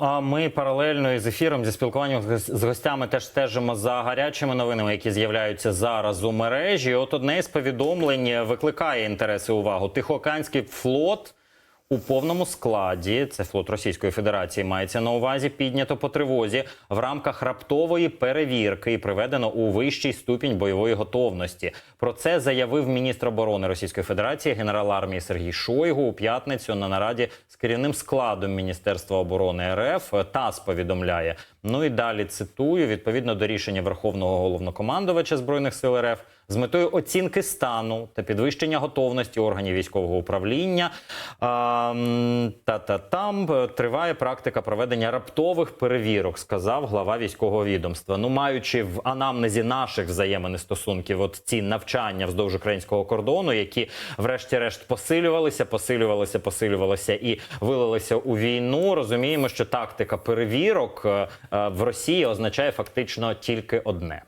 А ми паралельно із ефіром зі спілкуванням з гостями теж стежимо за гарячими новинами, які з'являються зараз у мережі. От одне з повідомлень викликає інтерес і увагу. Тихоокеанський флот. У повному складі це флот Російської Федерації мається на увазі піднято по тривозі в рамках раптової перевірки і приведено у вищий ступінь бойової готовності. Про це заявив міністр оборони Російської Федерації генерал армії Сергій Шойгу у п'ятницю на нараді з керівним складом Міністерства оборони РФ. ТАСС повідомляє. Ну і далі цитую відповідно до рішення Верховного головнокомандувача збройних сил РФ з метою оцінки стану та підвищення готовності органів військового управління. Та та там е, триває практика проведення раптових перевірок, сказав глава військового відомства. Ну, маючи в анамнезі наших взаємин і стосунків, от ці навчання вздовж українського кордону, які, врешті-решт, посилювалися, посилювалися, посилювалися і вилилися у війну. Розуміємо, що тактика перевірок е, е, в Росії означає фактично тільки одне.